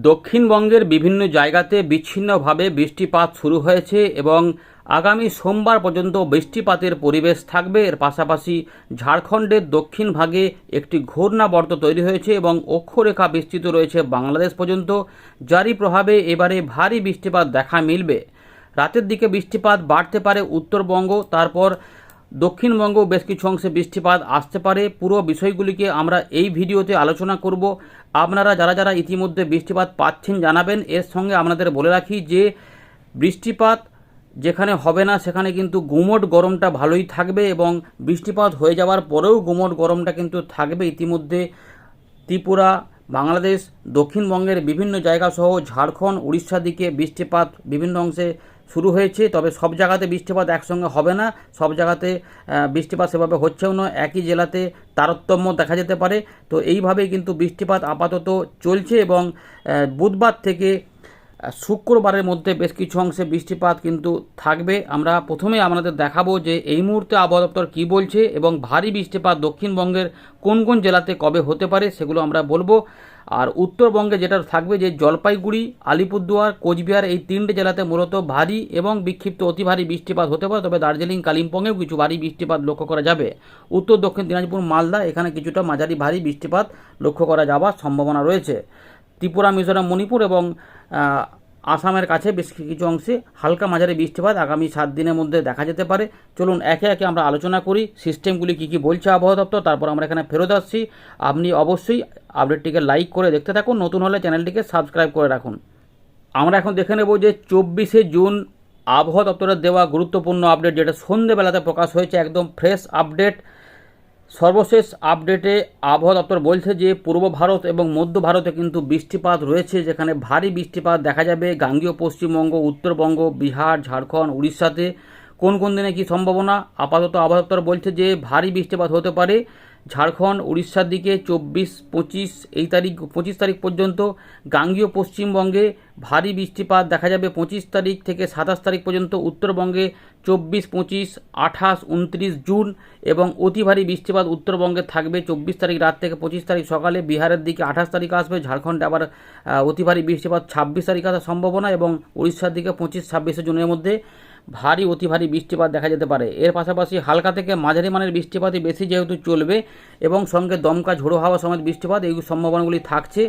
দক্ষিণবঙ্গের বিভিন্ন জায়গাতে বিচ্ছিন্নভাবে বৃষ্টিপাত শুরু হয়েছে এবং আগামী সোমবার পর্যন্ত বৃষ্টিপাতের পরিবেশ থাকবে। এর পাশাপাশি ঝাড়খণ্ডের দক্ষিণ ভাগে একটি ঘূর্ণাবর্ত তৈরি হয়েছে এবং অক্ষরেখা বিস্তৃত রয়েছে বাংলাদেশ পর্যন্ত। যারই প্রভাবে এবারে ভারী বৃষ্টিপাত দেখা মিলবে। রাতের দিকে বৃষ্টিপাত বাড়তে পারে উত্তরবঙ্গ। তারপর দক্ষিণবঙ্গ বেশ কিছু অংশে বৃষ্টিপাত আসতে পারে। পুরো বিষয়গুলিকে আমরা এই ভিডিওতে আলোচনা করব। আপনারা যারা যারা ইতিমধ্যে বৃষ্টিপাত পাচ্ছেন জানাবেন। এর সঙ্গে আপনাদের বলে রাখি যে, বৃষ্টিপাত যেখানে হবে না, সেখানে কিন্তু গুমোট গরমটা ভালোই থাকবে এবং বৃষ্টিপাত হয়ে যাওয়ার পরেও গুমোট গরমটা কিন্তু থাকবে। ইতিমধ্যে ত্রিপুরা, বাংলাদেশ, দক্ষিণবঙ্গের বিভিন্ন জায়গা সহ ঝাড়খণ্ড, উড়িষ্যার দিকে বৃষ্টিপাত বিভিন্ন অংশে শুরু হয়েছে, তবে সব জায়গাতে বৃষ্টিপাত একসঙ্গে হবে না। সব জায়গাতে বৃষ্টিপাত সেভাবে হচ্ছেও না, একই জেলাতে তারতম্য দেখা যেতে পারে। তো এইভাবেই কিন্তু বৃষ্টিপাত আপাতত চলছে এবং বুধবার থেকে শুক্রবারের মধ্যে বেশ কিছু অংশে বৃষ্টিপাত কিন্তু থাকবে। আমরা প্রথমে আপনাদের দেখাবো যে এই মুহূর্তে আবহাওয়া দপ্তর কী বলছে এবং ভারী বৃষ্টিপাত দক্ষিণবঙ্গের কোন কোন জেলাতে কবে হতে পারে সেগুলো আমরা বলব। আর উত্তরবঙ্গে যেটা থাকবে যে জলপাইগুড়ি, আলিপুরদুয়ার, কোচবিহার এই তিনটে জেলাতে মূলত ভারী এবং বিক্ষিপ্ত অতি ভারী বৃষ্টিপাত হতে পারে। তবে দার্জিলিং, কালিম্পংয়েও কিছু ভারী বৃষ্টিপাত লক্ষ্য করা যাবে। উত্তর, দক্ষিণ দিনাজপুর, মালদা, এখানে কিছুটা মাঝারি ভারী বৃষ্টিপাত লক্ষ্য করা যাওয়ার সম্ভাবনা রয়েছে। ত্রিপুরা, মিজোরাম, মণিপুর এবং আসামের কাছে বেশ কিছু অংশে হালকা মাঝারি বৃষ্টিপাত আগামী সাত দিনের মধ্যে দেখা যেতে পারে। চলুন একে একে আমরা আলোচনা করি, সিস্টেমগুলি কী কী বলছে আবহাওয়া দপ্তর, তারপর আমরা এখানে ফেরত আসছি। আপনি অবশ্যই আপডেটটিকে লাইক করে দেখতে থাকুন, নতুন হলে চ্যানেলটিকে সাবস্ক্রাইব করে রাখুন। আমরা এখন দেখে নেব যে চব্বিশে জুন আবহাওয়া দপ্তরের দেওয়া গুরুত্বপূর্ণ আপডেট, যেটা সন্ধেবেলাতে প্রকাশ হয়েছে, একদম ফ্রেশ আপডেট। সর্বশেষ আপডেটে আবহাওয়া দপ্তর বলছে যে পূর্ব ভারত এবং মধ্য ভারতে কিন্তু বৃষ্টিপাত রয়েছে, যেখানে ভারী বৃষ্টিপাত দেখা যাবে গাঙ্গীয়, পশ্চিমবঙ্গ, উত্তরবঙ্গ, বিহার, ঝাড়খণ্ড, উড়িষ্যাতে। কোন কোন দিনে কী সম্ভাবনা? আপাতত আবহাওয়া দপ্তর বলছে যে ভারী বৃষ্টিপাত হতে পারে। ঝাড়খণ্ড, উড়িষ্যার দিকে চব্বিশ, পঁচিশ, এই তারিখ, পঁচিশ তারিখ পর্যন্ত গাঙ্গীয় পশ্চিমবঙ্গে ভারী বৃষ্টিপাত দেখা যাবে। পঁচিশ তারিখ থেকে সাতাশ তারিখ পর্যন্ত উত্তরবঙ্গে চব্বিশ, পঁচিশ, আঠাশ, উনত্রিশ জুন এবং অতি ভারী বৃষ্টিপাত উত্তরবঙ্গে থাকবে। চব্বিশ তারিখ রাত থেকে পঁচিশ তারিখ সকালে বিহারের দিকে আঠাশ তারিখ আসবে। ঝাড়খণ্ডে আবার অতি ভারী বৃষ্টিপাত ছাব্বিশ তারিখ আসার সম্ভাবনা এবং উড়িষ্যার দিকে পঁচিশ, ছাব্বিশে জুনের মধ্যে। ভারী, অতি ভারী বৃষ্টিপাত দেখা যেতে পারে। এর পাশাপাশি হালকা থেকে মাঝারি মানের বৃষ্টিপাতই বেশি যেহেতু চলবে এবং সঙ্গে দমকা ঝোড়ো হাওয়া সমেত বৃষ্টিপাত, এই সম্ভাবনাগুলি থাকছে।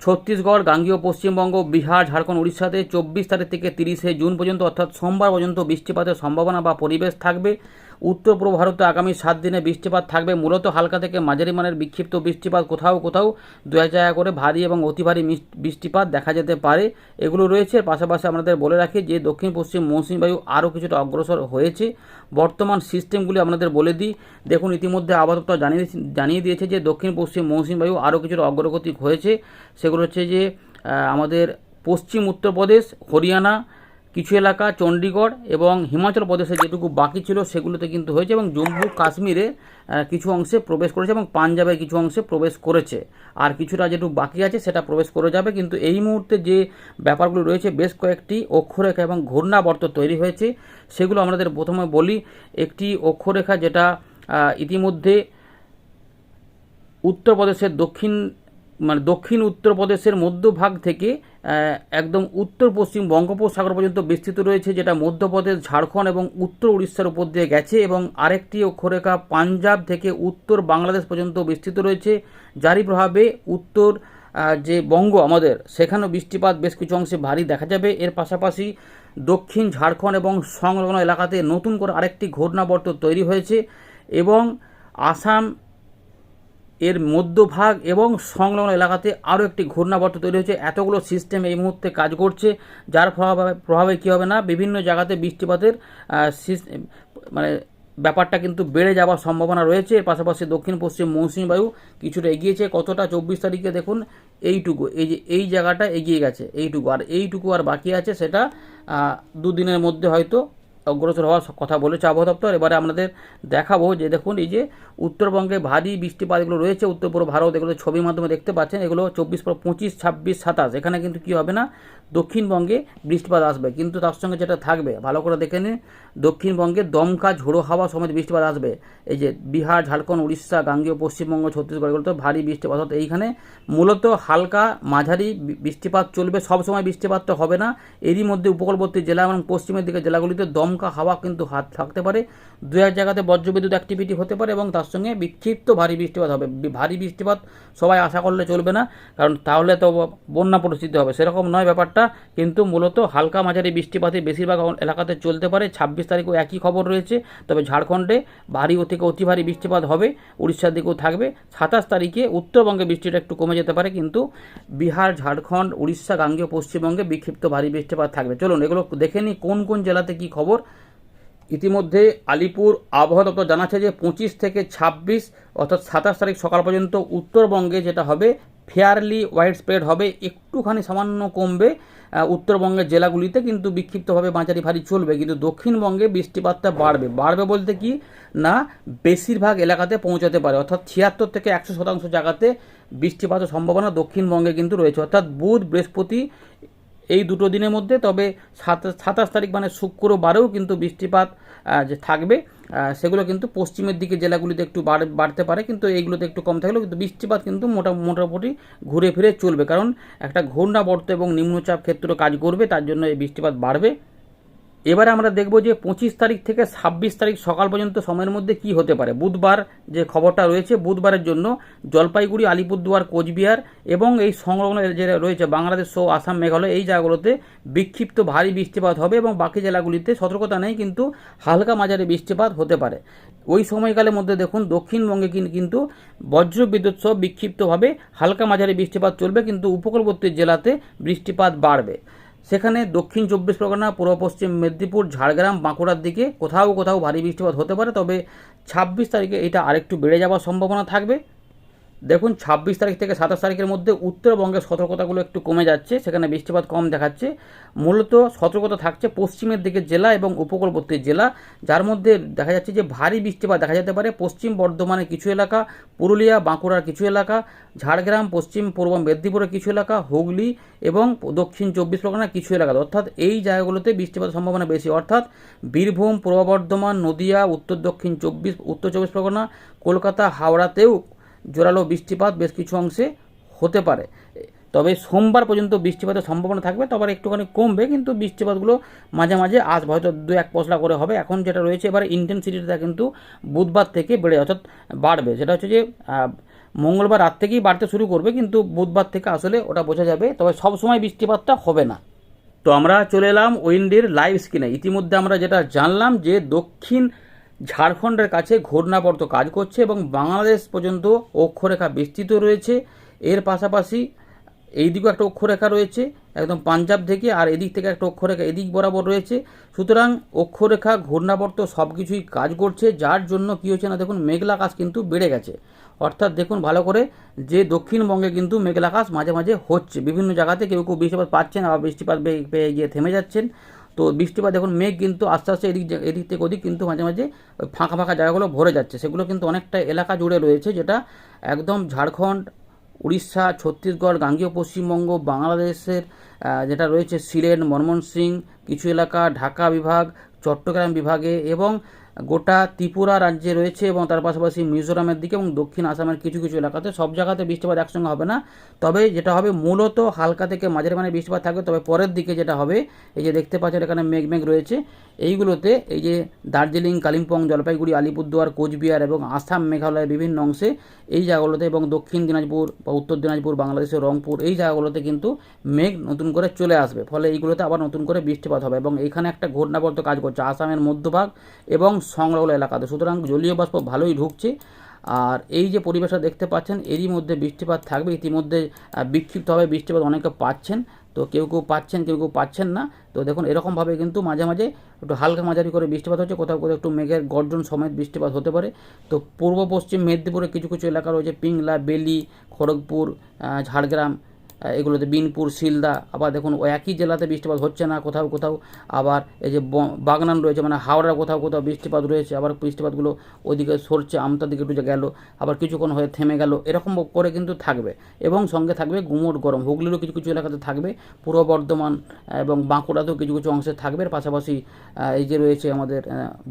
ছত্তিশগড়, গাঙ্গীয়, পশ্চিমবঙ্গ, বিহার, ঝাড়খণ্ড, উড়িষ্যাতে চব্বিশ তারিখ থেকে তিরিশে জুন পর্যন্ত, অর্থাৎ সোমবার পর্যন্ত বৃষ্টিপাতের সম্ভাবনা বা পরিবেশ থাকবে। উত্তর পূর্ব ভারতে আগামী সাত দিনে বৃষ্টিপাত থাকবে। মূলত হালকা থেকে মাঝারি মানের বিক্ষিপ্ত বৃষ্টিপাত কোথাও কোথাও দু জায়গা করে ভারী এবং অতি ভারী বৃষ্টিপাত দেখা যেতে পারে। এগুলো রয়েছে। পাশাপাশি আমাদের বলে রাখি যে দক্ষিণ পশ্চিম মৌসুমী বায়ু আরও কিছুটা অগ্রসর হয়েছে। বর্তমান সিস্টেমগুলি আপনাদের বলে দিই। দেখুন, ইতিমধ্যে আবহাওয়া জানিয়ে জানিয়ে দিয়েছে যে দক্ষিণ পশ্চিম মৌসুমী বায়ু আরও কিছুটা অগ্রগতি হয়েছে। সেগুলো হচ্ছে যে আমাদের পশ্চিম উত্তরপ্রদেশ, হরিয়ানা কিছু এলাকা চণ্ডীগড় এবং হিমাচল প্রদেশে যেটুকু বাকি ছিল সেগুলোতে কিন্তু হয়েছে এবং জম্মু কাশ্মীরে কিছু অংশে প্রবেশ করেছে এবং পাঞ্জাবের কিছু অংশে প্রবেশ করেছে। আর কিছুটা যেটুকু বাকি আছে সেটা প্রবেশ করে যাবে, কিন্তু এই মুহূর্তে যে ব্যাপারগুলো রয়েছে, বেশ কয়েকটি অক্ষরেখা এবং ঘূর্ণাবর্ত তৈরি হয়েছে। সেগুলো আমাদের প্রথমে বলি, একটি অক্ষরেখা যেটা ইতিমধ্যে উত্তরপ্রদেশের দক্ষিণ মানে দক্ষিণ উত্তরপ্রদেশের মধ্যভাগ থেকে একদম উত্তর পশ্চিম বঙ্গোপসাগর পর্যন্ত বিস্তৃত রয়েছে, যেটা মধ্যপ্রদেশ, ঝাড়খণ্ড এবং উত্তর উড়িষ্যার উপর দিয়ে গেছে এবং আরেকটি অক্ষরেখা পাঞ্জাব থেকে উত্তর বাংলাদেশ পর্যন্ত বিস্তৃত রয়েছে। যারই প্রভাবে উত্তর যে বঙ্গ আমাদের, সেখানেও বৃষ্টিপাত বেশ কিছু অংশে ভারী দেখা যাবে। এর পাশাপাশি দক্ষিণ ঝাড়খণ্ড এবং সংলগ্ন এলাকাতে নতুন করে আরেকটি ঘূর্ণাবর্ত তৈরি হয়েছে এবং আসাম এর মধ্যভাগ এবং সংলগ্ন এলাকাতে আরও একটি ঘূর্ণাবর্ত তৈরি হয়েছে। এতগুলো সিস্টেম এই মুহূর্তে কাজ করছে, যার প্রভাবে প্রভাবে কী হবে না? বিভিন্ন জায়গাতে বৃষ্টিপাতের মানে ব্যাপারটা কিন্তু বেড়ে যাওয়ার সম্ভাবনা রয়েছে। এর পাশাপাশি দক্ষিণ পশ্চিম মৌসুমী বায়ু কিছুটা এগিয়েছে। কতটা? চব্বিশ তারিখে দেখুন, এইটুকু। এই যে এই জায়গাটা এগিয়ে গেছে, এইটুকু। আর এইটুকু আর বাকি আছে সেটা দুদিনের মধ্যে হয়তো অগ্রসর হওয়ার কথা বলেছে আবহাওয়া দপ্তর। এবারে আপনাদের দেখাবো যে দেখুন, এই যে উত্তরবঙ্গে ভারী বৃষ্টিপাত এগুলো রয়েছে। উত্তর পূর্ব ভারত, এগুলো ছবির মাধ্যমে দেখতে পাচ্ছেন। এগুলো চব্বিশ পর পঁচিশ, ছাব্বিশ, সাতাশ। এখানে কিন্তু কী হবে না? দক্ষিণবঙ্গে বৃষ্টিপাত আসবে। কিন্তু তার সঙ্গে যেটা থাকবে, ভালো করে দেখে নিন, দক্ষিণবঙ্গে দমকা ঝোড়ো হাওয়া সমেত বৃষ্টিপাত আসবে। এই যে বিহার, ঝাড়খণ্ড, উড়িষ্যা, গাঙ্গীয়, পশ্চিমবঙ্গ, ছত্তিশগড় এগুলো তো ভারী বৃষ্টিপাত। অর্থাৎ এইখানে মূলত হালকা, মাঝারি বৃষ্টিপাত চলবে। সব সময় বৃষ্টিপাত তো হবে না। এরই মধ্যে উপকূলবর্তী জেলা এবং পশ্চিমের দিকে জেলাগুলিতে দমকা হাওয়া কিন্তু হাত থাকতে পারে। দু এক জায়গাতে বজ্রবিদ্যুৎ অ্যাক্টিভিটি হতে পারে এবং তার সঙ্গে বিক্ষিপ্ত ভারী বৃষ্টিপাত হবে। ভারী বৃষ্টিপাত সবাই আশা করলে চলবে না, কারণ তাহলে তো বন্যা পরিস্থিতি হবে। সেরকম নয় ব্যাপারটা, কিন্তু মূলত হালকা মাঝারি বৃষ্টিপাতই বেশিরভাগ এলাকাতে চলতে পারে। ছাব্বিশ তারিখও একই খবর রয়েছে, তবে ঝাড়খণ্ডে ভারী থেকে অতি ভারী বৃষ্টিপাত হবে, উড়িষ্যার দিকেও থাকবে। সাতাশ তারিখে উত্তরবঙ্গে বৃষ্টিটা একটু কমে যেতে পারে, কিন্তু বিহার, ঝাড়খণ্ড, উড়িষ্যা, গাঙ্গেয়, পশ্চিমবঙ্গে বিক্ষিপ্ত ভারী বৃষ্টিপাত থাকবে। চলুন এগুলো দেখে নিই, কোন কোন জেলাতে কি খবর। ইতিমধ্যে আলিপুর আবহাওয়া দপ্তর জানাচ্ছে যে পঁচিশ থেকে ছাব্বিশ, অর্থাৎ সাতাশ তারিখ সকাল পর্যন্ত উত্তরবঙ্গে যেটা হবে ফেয়ারলি ওয়াইড স্প্রেড হবে, একটুখানি সামান্য কমবে উত্তরবঙ্গের জেলাগুলিতে কিন্তু বিক্ষিপ্তভাবে মাঝারি ভারী চলবে, কিন্তু দক্ষিণবঙ্গে বৃষ্টিপাতটা বাড়বে। বাড়বে বলতে কি? না, বেশিরভাগ এলাকাতে পৌঁছাতে পারে, অর্থাৎ ছিয়াত্তর থেকে একশো শতাংশ জায়গাতে বৃষ্টিপাতের সম্ভাবনা দক্ষিণবঙ্গে কিন্তু রয়েছে। অর্থাৎ বুধ, বৃহস্পতি এই দুটো দিনের মধ্যে, তবে সাত- সাতাশ তারিখ মানে শুক্রবারেও কিন্তু বৃষ্টিপাত যে থাকবে সেগুলো কিন্তু পশ্চিমের দিকে জেলাগুলিতে একটু বাড়- বাড়তে পারে, কিন্তু এইগুলোতে একটু কম থাকলেও কিন্তু বৃষ্টিপাত কিন্তু মোটা, মোটামুটি ঘুরে ফিরে চলবে। কারণ একটা ঘূর্ণাবর্ত এবং নিম্নচাপ ক্ষেত্র কাজ করবে, তার জন্য এই বৃষ্টিপাত বাড়বে। এবারে আমরা দেখব যে পঁচিশ তারিখ থেকে ছাব্বিশ তারিখ সকাল পর্যন্ত সময়ের মধ্যে কি হতে পারে। বুধবার যে খবরটা রয়েছে, বুধবারের জন্য জলপাইগুড়ি, আলিপুরদুয়ার, কোচবিহার এবং এই সংলগ্ন যে রয়েছে বাংলাদেশ সহ আসাম মেঘালয়, এই জায়গাগুলোতে বিক্ষিপ্ত ভারী বৃষ্টিপাত হবে এবং বাকি জেলাগুলিতে সতর্কতা নেই, কিন্তু হালকা মাঝারি বৃষ্টিপাত হতে পারে। ওই সময়কালের মধ্যে দেখুন, দক্ষিণবঙ্গে কিন্তু বজ্র বিদ্যুৎ সহ বিক্ষিপ্তভাবে হালকা মাঝারি বৃষ্টিপাত চলবে, কিন্তু উপকূলবর্তী জেলাতে বৃষ্টিপাত বাড়বে। সেখানে দক্ষিণ চব্বিশ পরগনা, পূর্ব পশ্চিম মেদিনীপুর, ঝাড়গ্রাম, বাঁকুড়ার দিকে কোথাও কোথাও ভারী বৃষ্টিপাত হতে পারে, তবে ছাব্বিশ তারিখে এটা আরেকটু বেড়ে যাওয়ার সম্ভাবনা থাকবে। দেখুন, ছাব্বিশ তারিখ থেকে সাতাশ তারিখের মধ্যে উত্তরবঙ্গের সতর্কতাগুলো একটু কমে যাচ্ছে, সেখানে বৃষ্টিপাত কম দেখাচ্ছে। মূলত সতর্কতা থাকছে পশ্চিমের দিকে জেলা এবং উপকূলবর্তী জেলা, যার মধ্যে দেখা যাচ্ছে যে ভারী বৃষ্টিপাত দেখা যেতে পারে। পশ্চিম বর্ধমানের কিছু এলাকা, পুরুলিয়া, বাঁকুড়ার কিছু এলাকা, ঝাড়গ্রাম, পশ্চিম পূর্ব মেদিনীপুরের কিছু এলাকা, হুগলি এবং দক্ষিণ চব্বিশ পরগনার কিছু এলাকা। অর্থাৎ এই জায়গাগুলোতে বৃষ্টিপাতের সম্ভাবনা বেশি। অর্থাৎ বীরভূম, পূর্ব বর্ধমান, নদিয়া, উত্তর দক্ষিণ চব্বিশ, উত্তর চব্বিশ পরগনা, কলকাতা, হাওড়াতেও জোরালো বৃষ্টিপাত বেশ কিছু অংশে হতে পারে। তবে সোমবার পর্যন্ত বৃষ্টিপাতের সম্ভাবনা থাকবে, তবে একটুখানি কমবে, কিন্তু বৃষ্টিপাতগুলো মাঝে মাঝে আসবে হয়তো দু এক পশলা করে হবে। এখন যেটা রয়েছে, এবার ইন্টেন্সিটিটা কিন্তু বুধবার থেকে বেড়ে অর্থাৎ বাড়বে। সেটা হচ্ছে যে মঙ্গলবার রাত থেকেই বাড়তে শুরু করবে, কিন্তু বুধবার থেকে আসলে ওটা বোঝা যাবে, তবে সবসময় বৃষ্টিপাতটা হবে না। তো আমরা চলে এলাম উইন্ডের লাইভ স্ক্রিনে ইতিমধ্যে আমরা যেটা জানলাম যে দক্ষিণ ঝাড়খণ্ডের কাছে ঘূর্ণাবর্ত কাজ করছে এবং বাংলাদেশ পর্যন্ত অক্ষরেখা বিস্তৃত রয়েছে। এর পাশাপাশি এইদিকেও একটা অক্ষরেখা রয়েছে, একদম পাঞ্জাব থেকে, আর এদিক থেকে একটা অক্ষরেখা এদিক বরাবর রয়েছে। সুতরাং অক্ষরেখা, ঘূর্ণাবর্ত সব কিছুই কাজ করছে, যার জন্য কী হচ্ছে না, দেখুন, মেঘলা আকাশ কিন্তু বেড়ে গেছে। অর্থাৎ দেখুন ভালো করে, যে দক্ষিণবঙ্গে কিন্তু মেঘলা আকাশ মাঝে মাঝে হচ্ছে। বিভিন্ন জায়গাতে কেউ কেউ বৃষ্টিপাত পাচ্ছেন, আবার বৃষ্টিপাত পেয়ে গিয়ে থেমে যাচ্ছেন। তো বৃষ্টিপাত দেখুন মেঘ কিন্তু আস্তে আস্তে এদিক এদিক থেকে ওদিক কিন্তু মাঝে মাঝে ফাঁকা ফাঁকা জায়গাগুলো ভরে যাচ্ছে। সেগুলো কিন্তু অনেকটা এলাকা জুড়ে রয়েছে যেটা একদম ঝাড়খণ্ড, উড়িষ্যা, ছত্তিশগড়, গাঙ্গীয় পশ্চিমবঙ্গ, বাংলাদেশের যেটা রয়েছে সিলেট, মনমোহন সিং, কিছু এলাকা, ঢাকা বিভাগ, চট্টগ্রাম বিভাগে এবং গোটা ত্রিপুরা রাজ্যে রয়েছে এবং তার পাশাপাশি মিজোরামের দিকে এবং দক্ষিণ আসামের কিছু কিছু এলাকাতে সব জায়গাতে বৃষ্টিপাত একসঙ্গে হবে না। তবে যেটা হবে, মূলত হালকা থেকে মাঝারি মানে বৃষ্টিপাত থাকবে। তবে পরের দিকে যেটা হবে, এই যে দেখতে পাচ্ছেন এখানে মেঘ মেঘ রয়েছে। এইগুলোতে এই যে দার্জিলিং, কালিম্পং, জলপাইগুড়ি, আলিপুরদুয়ার, কোচবিহার এবং আসাম, মেঘালয়ের বিভিন্ন অংশে এই জায়গাগুলোতে এবং দক্ষিণ দিনাজপুর বা উত্তর দিনাজপুর, বাংলাদেশের রংপুর, এই জায়গাগুলোতে কিন্তু মেঘ নতুন করে চলে আসবে। ফলে এইগুলোতে আবার নতুন করে বৃষ্টিপাত হবে এবং এখানে একটা ঘূর্ণাবর্ত কাজ করছে। আসামের মধ্যভাগ এবং সংলগ্ন এলাকাতে সুতরাং জলীয় বাষ্প ভালোই ঢুকছে। আর এই যে পরিবেশটা দেখতে পাচ্ছেন, এরই মধ্যে বৃষ্টিপাত থাকবে। ইতিমধ্যে বিক্ষিপ্তভাবে বৃষ্টিপাত অনেকে পাচ্ছেন। তো কেউ কেউ পাচ্ছেন, কেউ কেউ পাচ্ছেন না। তো দেখুন, এরকমভাবে কিন্তু মাঝে মাঝে একটু হালকা মাঝারি করে বৃষ্টিপাত হচ্ছে। কোথাও কোথাও একটু মেঘের গর্জন সমেত বৃষ্টিপাত হতে পারে। তো পূর্ব পশ্চিম মেদিনীপুরে কিছু কিছু এলাকা রয়েছে। পিংলা, বেলি, খড়গপুর ঝাড়গ্রাম এগুলোতে বিনপুর, শিলদা, আবার দেখুন ওই একই জেলাতে বৃষ্টিপাত হচ্ছে না, কোথাও কোথাও। আবার এই যে বাগনান রয়েছে মানে হাওড়ার কোথাও কোথাও বৃষ্টিপাত রয়েছে, আবার বৃষ্টিপাতগুলো ওইদিকে সরছে, আমতার দিকে একটু গেল, আবার কিছুক্ষণ হয়ে থেমে গেল, এরকম করে কিন্তু থাকবে। এবং সঙ্গে থাকবে গুমোট গরম, হুগলিরও কিছু কিছু এলাকাতে থাকবে, পূর্ব বর্ধমান এবং বাঁকুড়াতেও কিছু কিছু অংশে থাকবে। পাশাপাশি এই যে রয়েছে আমাদের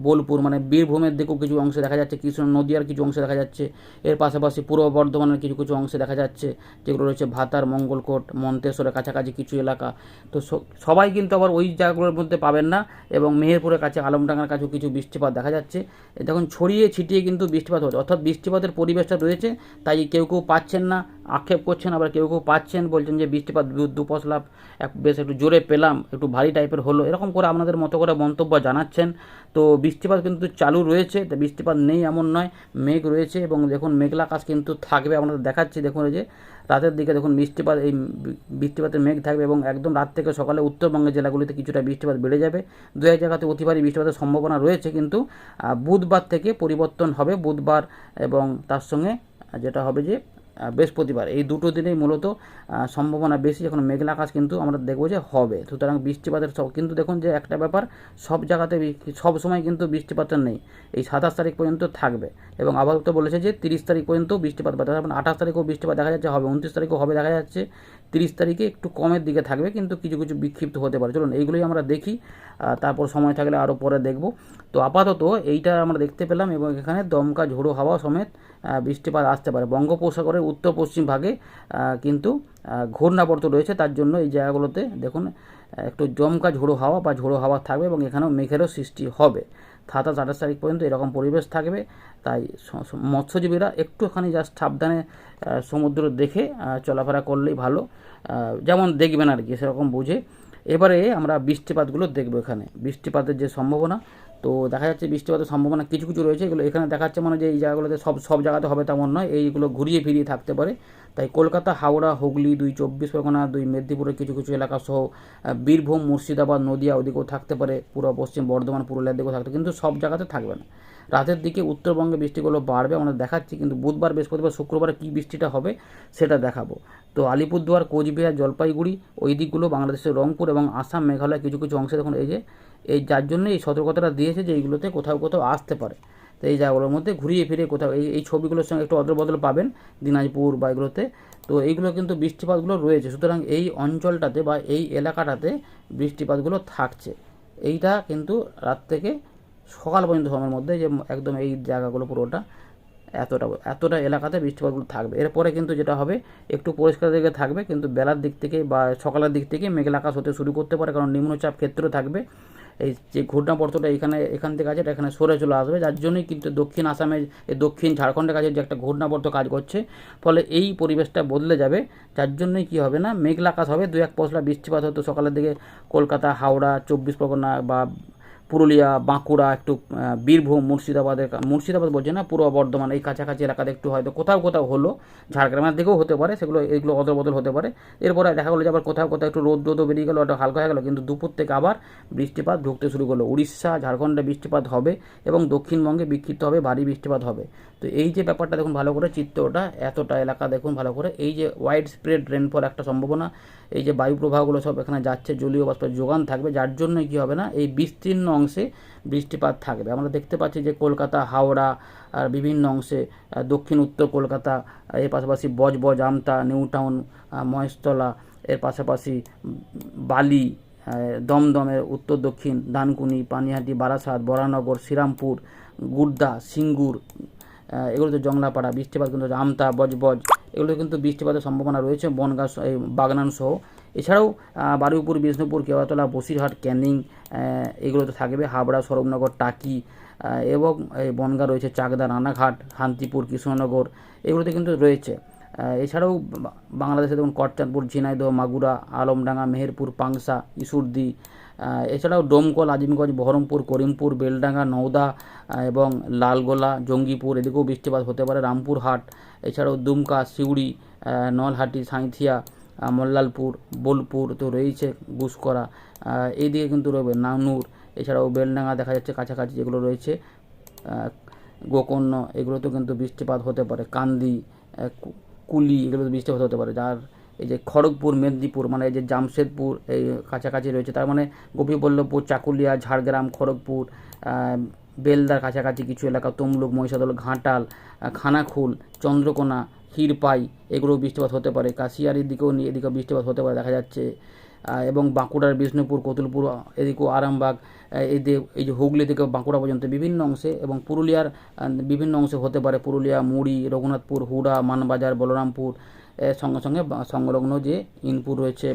বোলপুর মানে বীরভূমের দিকেও কিছু অংশে দেখা যাচ্ছে, কৃষ্ণ নদীয়ার কিছু অংশে দেখা যাচ্ছে। এর পাশাপাশি পূর্ব বর্ধমানের কিছু কিছু অংশে দেখা যাচ্ছে, যেগুলো রয়েছে ভাতার মঙ্গলকোট মন্তেশ্বরের কাছাকাছি কিছু এলাকা। তো সবাই কিন্তু আবার ওই জায়গাগুলোর মধ্যে পাবেন না এবং মেহেরপুরের কাছে, আলমডাঙ্গার কাছেও কিছু বৃষ্টিপাত দেখা যাচ্ছে। দেখুন, ছড়িয়ে ছিটিয়ে কিন্তু বৃষ্টিপাত হচ্ছে। অর্থাৎ বৃষ্টিপাতের পরিবেশটা রয়েছে, তাই কেউ কেউ পাচ্ছেন না। আক্ষেপ করছেন, আবার কেউ কেউ পাচ্ছেন, বলছেন যে বৃষ্টিপাত দু- দুপশলা এক বেশ একটু জোরে পেলাম, একটু ভারী টাইপের হলো। এরকম করে আপনাদের মতো করে মন্তব্য জানাচ্ছেন। তো বৃষ্টিপাত কিন্তু চালু রয়েছে, তো বৃষ্টিপাত নেই এমন নয়, মেঘ রয়েছে এবং দেখুন মেঘলা আকাশ কিন্তু থাকবে আপনাদের দেখাচ্ছি। দেখুন যে রাতের দিকে দেখুন বৃষ্টিপাত, এই বৃষ্টিপাতের মেঘ থাকবে এবং একদম রাত থেকে সকালে উত্তরবঙ্গের জেলাগুলিতে কিছুটা বৃষ্টিপাত বেড়ে যাবে। দু এক জায়গাতে অতি ভারী বৃষ্টিপাতের সম্ভাবনা রয়েছে কিন্তু বুধবার থেকে পরিবর্তন হবে, বুধবার এবং তার সঙ্গে যেটা হবে যে বৃহস্পতিবার। এই দুটো দিনেই মূলত সম্ভাবনা বেশি যখন মেঘলা আকাশ কিন্তু আমরা দেখব যে হবে। সুতরাং বৃষ্টিপাতের সব কিন্তু দেখুন যে একটা ব্যাপার, সব জায়গাতে সব সময় কিন্তু বৃষ্টিপাতটা নেই। এই সাতাশ তারিখ পর্যন্ত থাকবে এবং আবহাওয়া দপ্তর বলেছে যে তিরিশ তারিখ পর্যন্ত বৃষ্টিপাত তারপর আঠাশ তারিখেও বৃষ্টিপাত দেখা যাচ্ছে, হবে উনত্রিশ তারিখও হবে দেখা যাচ্ছে। তিরিশ তারিখে একটু কমের দিকে থাকবে কিন্তু কিছু কিছু বিক্ষিপ্ত হতে পারে। চলুন এইগুলোই আমরা দেখি তারপর সময় থাকলে আরও পরে দেখব। তো আপাতত এইটা আমরা দেখতে পেলাম এবং এখানে দমকা, ঝোড়ো হাওয়া সমেত বৃষ্টিপাত আসতে পারে। বঙ্গোপসাগরের উত্তর পশ্চিম ভাগে কিন্তু ঘূর্ণাবর্ত রয়েছে, তার জন্য এই জায়গাগুলোতে দেখুন, একটু জমকা ঝোড়ো হাওয়া বা ঝোড়ো হাওয়া থাকবে এবং এখানেও মেঘেরও সৃষ্টি হবে। সাতাশ, আঠাশ তারিখ পর্যন্ত এরকম পরিবেশ থাকবে, তাই মৎস্যজীবীরা একটুখানি জাস্ট সাবধানে সমুদ্র দেখে চলাফেরা করলেই ভালো। যেমন দেখবেন আর কি, সেরকম বুঝে। এবারে আমরা বৃষ্টিপাতগুলো দেখব এখানে। বৃষ্টিপাতের যে সম্ভাবনা, তো দেখা যাচ্ছে বৃষ্টিপাতের সম্ভাবনা কিছু কিছু রয়েছে, এগুলো এখানে দেখাচ্ছে মানে যে এই জায়গাগুলোতে সব সব জায়গাতে হবে তেমন নয়, এইগুলো ঘুরিয়ে ফিরিয়ে থাকতে পারে। তাই কলকাতা, হাওড়া, হুগলি, দুই চব্বিশ পরগনা, দুই মেদিনীপুরের কিছু কিছু এলাকা সহ বীরভূম, মুর্শিদাবাদ, নদিয়া ওদিকেও থাকতে পারে। পুরো পশ্চিম বর্ধমান, পুরুলিয়ার দিকেও থাকতে কিন্তু সব জায়গাতে থাকবে না। রাতের দিকে উত্তরবঙ্গে বৃষ্টিগুলো বাড়বে, আমরা দেখাচ্ছি। কিন্তু বুধবার, বৃহস্পতিবার, শুক্রবার কী বৃষ্টিটা হবে সেটা দেখাবো। তো আলিপুরদুয়ার, কোচবিহার, জলপাইগুড়ি, ওই দিকগুলো বাংলাদেশের রংপুর এবং আসাম মেঘালয় কিছু কিছু অংশে দেখুন, এই যে, এই যার জন্য এই সতর্কতাটা দিয়েছে যে, এইগুলোতে কোথাও কোথাও আসতে পারে। তো এই জায়গাগুলোর মধ্যে ঘুরিয়ে ফিরে কোথাও এই এই ছবিগুলোর সঙ্গে একটু অদল বদল পাবেন দিনাজপুর বা এগুলোতে। তো এইগুলো কিন্তু বৃষ্টিপাতগুলো রয়েছে। সুতরাং এই অঞ্চলটাতে বা এই এলাকাটাতে বৃষ্টিপাতগুলো থাকছে। এইটা কিন্তু রাত থেকে সকাল পর্যন্ত সময়ের মধ্যে যে একদম এই জায়গাগুলো পুরোটা এতটা এতটা এলাকাতে বৃষ্টিপাতগুলো থাকবে। এরপরে কিন্তু যেটা হবে, একটু পরিষ্কার দিকে থাকবে, কিন্তু বেলার দিক থেকে বা সকালের দিক থেকে মেঘলা আকাশ হতে শুরু করতে পারে, কারণ নিম্নচাপ ক্ষেত্র থাকবে। এই যে ঘূর্ণাবর্তটা এখানে, এখান থেকে আছে, এটা এখানে সরে চলে আসবে। যার জন্যই কিন্তু দক্ষিণ আসামে দক্ষিণ ঝাড়খণ্ডের কাছে যে একটা ঘূর্ণাবর্ত কাজ করছে, ফলে এই পরিবেশটা বদলে যাবে। যার জন্যই কি হবে না, মেঘলা আকাশ হবে দু এক পশলা বৃষ্টিপাত হতো সকালের দিকে কলকাতা, হাওড়া, চব্বিশ পরগনা বা পুরুলিয়া, বাঁকুড়া, একটু বীরভূম, মুর্শিদাবাদের মুর্শিদাবাদ বলছে না, পূর্ব বর্ধমান, এই কাছাকাছি এলাকাতে একটু হয়তো কোথাও কোথাও হলো, ঝাড়গ্রামের দিকেও হতে পারে, সেগুলো এগুলো অদল বদল হতে পারে। এরপরে দেখা গেলো যে আবার কোথাও কোথাও একটু রোদ রোদও বেরিয়ে গেলো ওটা হালকা হয়ে গেলো, কিন্তু দুপুর থেকে আবার বৃষ্টিপাত ঢুকতে শুরু করল। উড়িষ্যা, ঝাড়খণ্ডে বৃষ্টিপাত হবে এবং দক্ষিণবঙ্গে বিক্ষিপ্ত হবে, ভারী বৃষ্টিপাত হবে। তো এই যে ব্যাপারটা দেখুন, ভালো করে চিত্রটা এতটা এলাকা দেখুন ভালো করে। এই যে ওয়াইড স্প্রেড রেনফল একটা সম্ভাবনা, এই যে বায়ু প্রবাহগুলো সব এখানে যাচ্ছে, জলীয় বাষ্পের যোগান থাকবে, যার জন্য কি হবে না, এই বিস্তীর্ণ অংশে বৃষ্টিপাত থাকবে। আমরা দেখতে পাচ্ছি যে কলকাতা, হাওড়া আর বিভিন্ন অংশে দক্ষিণ উত্তর কলকাতা, এর পাশাপাশি বজবজ, আমতা নিউ টাউন মহেশতলা, এর পাশাপাশি বালি দমদমের উত্তর দক্ষিণ দানকুনি পানিহাটি, বারাসাত, বরানগর, শ্রীরামপুর, গুড্ডা, সিঙ্গুর এগুলোতে জংলাপাড়া বৃষ্টিপাত কিন্তু আমতা বজবজ এগুলো কিন্তু বৃষ্টিপাতের সম্ভাবনা রয়েছে বনগাঁ বাগনান সহ। এছাড়াও বারুইপুর বিষ্ণুপুর কেওয়াতলা বসিরহাট ক্যানিং আহ, এগুলোতে থাকবে হাবড়া সরবনগর টাকি এবং এই বনগাঁ রয়েছে চাকদা রানাঘাট শান্তিপুর কৃষ্ণনগর এগুলোতে কিন্তু রয়েছে। এছাড়াও বাংলাদেশে দেখুন কটচাঁদপুর ঝিনাইদহ মাগুরা আলমডাঙ্গা মেহেরপুর পাংসা ইসুরদি এছাড়াও ডোমকল আজিমগঞ্জ বহরমপুর করিমপুর বেলডাঙ্গা নওদা এবং লালগোলা জঙ্গিপুর এদিকেও বৃষ্টিপাত হতে পারে। রামপুরহাট এছাড়াও দুমকা সিউড়ি নলহাটি সাঁইথিয়া আহ, মল্লালপুর বোলপুর তো রয়েছে গুসকরা এইদিকে কিন্তু রয়েছে নানুর এছাড়াও বেলডাঙ্গা দেখা যাচ্ছে কাছাকাছি যেগুলো রয়েছে। গোকর্ণ এগুলোতেও কিন্তু বৃষ্টিপাত হতে পারে। কান্দি কুলি এগুলোতে বৃষ্টিপাত হতে পারে। যার এই যে খড়গপুর মেদিনীপুর মানে এই যে জামশেদপুর এই কাছাকাছি রয়েছে তার মানে গোপীবল্লভপুর চাকুলিয়া ঝাড়গ্রাম খড়গপুর বেলদার কাছাকাছি কিছু এলাকা তমলুক মহিষাদল ঘাটাল খানাখুল চন্দ্রকোনা হিরপাই এগুলো বৃষ্টিপাত হতে পারে। কাশিয়ারির দিকেও নিয়ে এদিকেও বৃষ্টিপাত হতে পারে দেখা যাচ্ছে। এবং বাঁকুড়ার বিষ্ণুপুর কতুলপুর এদিকেও আরামবাগ আহ, এই যে হুগলি থেকে বাঁকুড়া পর্যন্ত বিভিন্ন অংশে এবং পুরুলিয়ার বিভিন্ন অংশে হতে পারে। পুরুলিয়া মুড়ি রঘুনাথপুর হুড়া মানবাজার বলরামপুর সঙ্গে সঙ্গে সংলগ্ন যে ইনপুর রয়েছে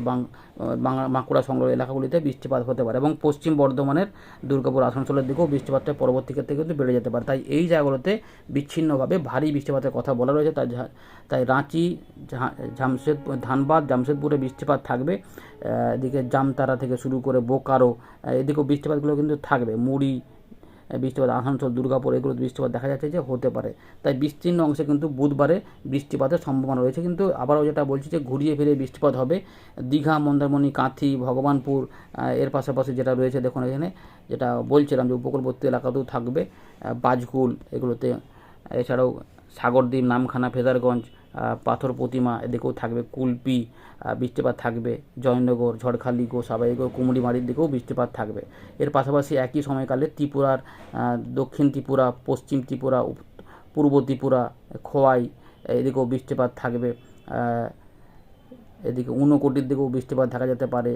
বাংলা, বাঁকুড়া সংলগ্ন এলাকাগুলিতে বৃষ্টিপাত হতে পারে এবং পশ্চিম বর্ধমানের দুর্গাপুর আসানসোলের দিকেও বৃষ্টিপাতটা পরবর্তী ক্ষেত্রে কিন্তু বেড়ে যেতে পারে। তাই এই জায়গাগুলোতে বিচ্ছিন্নভাবে ভারী বৃষ্টিপাতের কথা বলা রয়েছে। তাই তাই রাঁচি জামশেদপুর ধানবাদ, জামশেদপুরে বৃষ্টিপাত থাকবে। এদিকে জামতারা থেকে শুরু করে বোকারো এদিকেও বৃষ্টিপাতগুলো কিন্তু থাকবে। মুড়ি বৃষ্টিপাত আসানসোল দুর্গাপুর এগুলো বৃষ্টিপাত দেখা যাচ্ছে যে হতে পারে। তাই বিস্তীর্ণ অংশে কিন্তু বুধবারে বৃষ্টিপাতের সম্ভাবনা রয়েছে। কিন্তু আবারও যেটা বলছি যে ঘুরিয়ে ফিরে বৃষ্টিপাত হবে। দীঘা মন্দারমণি কাঁথি ভগবানপুর এর পাশাপাশি যেটা রয়েছে দেখুন এখানে যেটা বলছিলাম যে উপকূলবর্তী এলাকাতেও থাকবে বাজকুল এগুলোতে। এছাড়াও সাগরদ্বীপ নামখানা ফেজারগঞ্জ আহ, পাথর প্রতিমা, এদিকেও থাকবে কুলপি বৃষ্টিপাত থাকবে। জয়নগর, ঝড়খালি, গো গোসাবাইগো কুমড়িমারির দিকেও বৃষ্টিপাত থাকবে। এর পাশাপাশি একই সময়কালে ত্রিপুরার দক্ষিণ ত্রিপুরা, পশ্চিম ত্রিপুরা পূর্ব ত্রিপুরা, খোয়াই, এদিকেও বৃষ্টিপাত থাকবে। এদিকে ঊনকোটির দিকেও বৃষ্টিপাত দেখা যেতে পারে।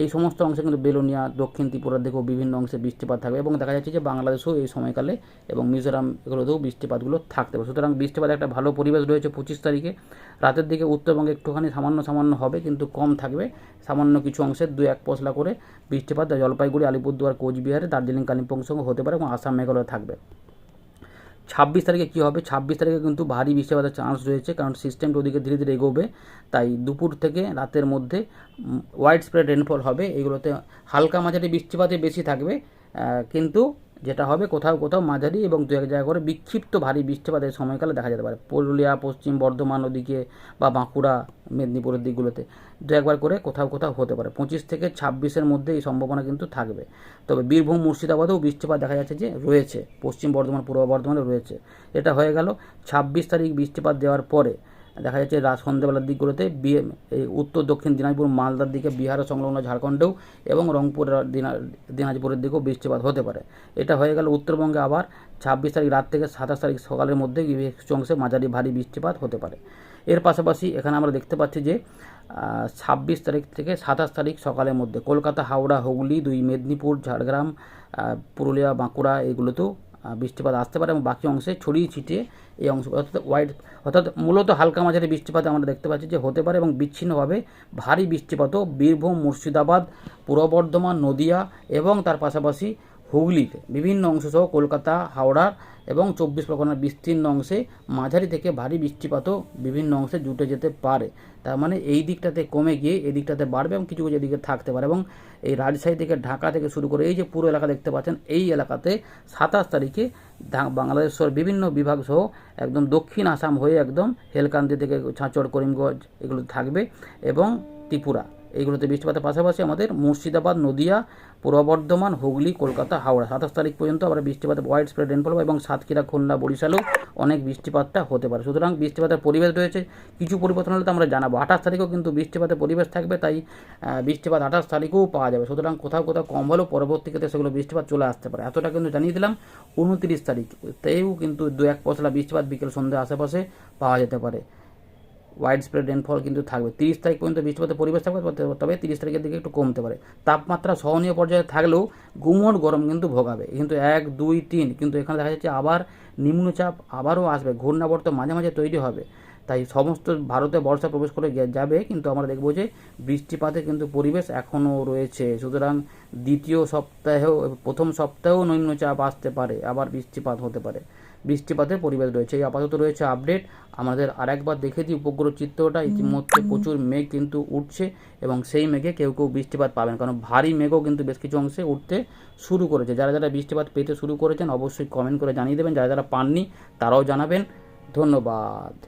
এই সমস্ত অংশে কিন্তু বেলোনিয়া, দক্ষিণ ত্রিপুরার দিকেও বিভিন্ন অংশে বৃষ্টিপাত থাকবে এবং দেখা যাচ্ছে যে বাংলাদেশেও এই সময়কালে এবং মিজোরাম এগুলোতেও বৃষ্টিপাতগুলো থাকতে পারে। সুতরাং বৃষ্টিপাত একটা ভালো পরিবেশ রয়েছে পঁচিশ তারিখে। রাতের দিকে উত্তরবঙ্গে একটুখানি সামান্য সামান্য হবে কিন্তু কম থাকবে। সামান্য কিছু অংশে দু এক পশলা করে বৃষ্টিপাত জলপাইগুড়ি, আলিপুরদুয়ার, কোচবিহারে, দার্জিলিং কালিম্পং সঙ্গে হতে পারে এবং আসাম, মেঘালয় থাকবে। ছাব্বিশ তারিখে কী হবে? ছাব্বিশ তারিখে কিন্তু ভারী বৃষ্টিপাতের চান্স রয়েছে, কারণ সিস্টেমটা ওদিকে ধীরে ধীরে এগোবে। তাই দুপুর থেকে রাতের মধ্যে ওয়াইড স্প্রেড রেনফল হবে। এগুলোতে হালকা মাঝারি বৃষ্টিপাতে বেশি থাকবে। কিন্তু যেটা হবে কোথাও কোথাও মাঝারি এবং দু এক জায়গা করে বিক্ষিপ্ত ভারী বৃষ্টিপাতের সময়কালে দেখা যেতে পারে। পুরুলিয়া, পশ্চিম বর্ধমান ওদিকে বা বাঁকুড়া, মেদিনীপুরের দিকগুলোতে দু একবার করে কোথাও কোথাও হতে পারে। পঁচিশ থেকে ছাব্বিশের মধ্যে এই সম্ভাবনা কিন্তু থাকবে। তবে বীরভূম, মুর্শিদাবাদেও বৃষ্টিপাত দেখা যাচ্ছে যে রয়েছে। পশ্চিম বর্ধমান, পূর্ব বর্ধমানে রয়েছে। এটা হয়ে গেল ছাব্বিশ তারিখ বৃষ্টিপাত দেওয়ার পরে দেখা যাচ্ছে রাত সন্ধ্যেবেলার দিকগুলোতে বিয়ে, এই উত্তর দক্ষিণ দিনাজপুর, মালদার দিকে বিহারের সংলগ্ন ঝাড়খণ্ডেও এবং রংপুর দিনাজপুরের দিকেও বৃষ্টিপাত হতে পারে। এটা হয়ে গেল উত্তরবঙ্গে আবার ছাব্বিশ তারিখ রাত থেকে সাতাশ তারিখ সকালের মধ্যে কিছু অংশে মাঝারি ভারী বৃষ্টিপাত হতে পারে। এর পাশাপাশি এখানে আমরা দেখতে পাচ্ছি যে ছাব্বিশ তারিখ থেকে সাতাশ তারিখ সকালের মধ্যে কলকাতা, হাওড়া, হুগলি, দুই মেদিনীপুর, ঝাড়গ্রাম পুরুলিয়া, বাঁকুড়া এগুলোতেও বৃষ্টিপাত আসতে পারে এবং বাকি অংশে ছড়িয়ে ছিটিয়ে এই অংশ, অর্থাৎ ওয়াইড অর্থাৎ মূলত হালকা মাঝারি বৃষ্টিপাত আমরা দেখতে পাচ্ছি যে হতে পারে এবং বিচ্ছিন্নভাবে ভারী বৃষ্টিপাতও বীরভূম মুর্শিদাবাদ, পূর্ব বর্ধমান, নদিয়া এবং তার পাশাপাশি হুগলিতে বিভিন্ন অংশ সহ কলকাতা, হাওড়া এবং চব্বিশ পরগনার বিস্তীর্ণ অংশে মাঝারি থেকে ভারী বৃষ্টিপাতও বিভিন্ন অংশে জুটে যেতে পারে। তার মানে এই দিকটাতে কমে গিয়ে এই দিকটাতে বাড়বে এবং কিছু কিছু এদিকে থাকতে পারে এবং এই রাজশাহী থেকে ঢাকা থেকে শুরু করে এই যে পুরো এলাকা দেখতে পাচ্ছেন, এই এলাকাতে সাতাশ তারিখে বাংলাদেশের বিভিন্ন বিভাগ সহ একদম দক্ষিণ আসাম হয়ে একদম হেলকান্দি থেকে ছাঁচড় করিমগঞ্জ এগুলো থাকবে এবং ত্রিপুরা। এইগুলোতে বৃষ্টিপাতের পাশাপাশি আমাদের মুর্শিদাবাদ, নদিয়া, পূর্ব বর্ধমান, হুগলি, কলকাতা, হাওড়া। সাতাশ তারিখ পর্যন্ত আবার বৃষ্টিপাত ওয়াইড স্প্রেড রেনফল এবং সাতক্ষীরা, খুলনা, বরিশালেও অনেক বৃষ্টিপাতটা হতে পারে। সুতরাং বৃষ্টিপাতের পরিবেশ রয়েছে। কিছু পরিবর্তন হলে তো আমরা জানাব। আঠাশ তারিখেও কিন্তু বৃষ্টিপাতের পরিবেশ থাকবে, তাই বৃষ্টিপাত আঠাশ তারিখেও পাওয়া যাবে। সুতরাং কোথাও কোথাও কম হলেও পরবর্তী ক্ষেত্রে সেগুলো বৃষ্টিপাত চলে আসতে পারে। এতটা কিন্তু জানিয়ে দিলাম, উনত্রিশ তারিখ তেও কিন্তু দু এক পশলা বৃষ্টিপাত বিকেল সন্ধ্যে আশেপাশে পাওয়া যেতে পারে। ওয়াইড স্প্রেড রেনফল কিন্তু থাকবে। তিরিশ তারিখ পর্যন্ত বৃষ্টিপাতের পরিবেশ থাকবে, তবে- তিরিশ তারিখের দিকে একটু কমতে পারে। তাপমাত্রা সহনীয় পর্যায়ে থাকলেও গুমোট গরম কিন্তু ভোগাবে। কিন্তু এক, দুই, তিন, কিন্তু এখানে দেখা যাচ্ছে আবার নিম্নচাপ আবারও আসবে। ঘূর্ণাবর্ত মাঝে মাঝে তৈরি হবে। তাই সমস্ত ভারতে বর্ষা প্রবেশ করে যাবে, কিন্তু আমরা দেখব যে বৃষ্টিপাতের কিন্তু পরিবেশ এখনও রয়েছে। সুতরাং দ্বিতীয় সপ্তাহেও, প্রথম সপ্তাহেও নিম্নচাপ আসতে পারে, আবার বৃষ্টিপাত হতে পারে। বৃষ্টিপাতের পরিবেশ রয়েছে। এই আপাতত রয়েছে আপডেট। আমাদের আরেকবার দেখে দিই উপগ্রহ চিত্রটা। ইতিমধ্যে প্রচুর মেঘ কিন্তু উঠছে এবং সেই মেঘে কেউ কেউ বৃষ্টিপাত পাবেন। কারণ ভারী মেঘও কিন্তু বেশ কিছু অংশে উঠতে শুরু করেছে। যারা যারা বৃষ্টিপাত পেতে শুরু করেছেন অবশ্যই কমেন্ট করে জানিয়ে দেবেন। যারা যারা পাননি তারাও জানাবেন। ধন্যবাদ।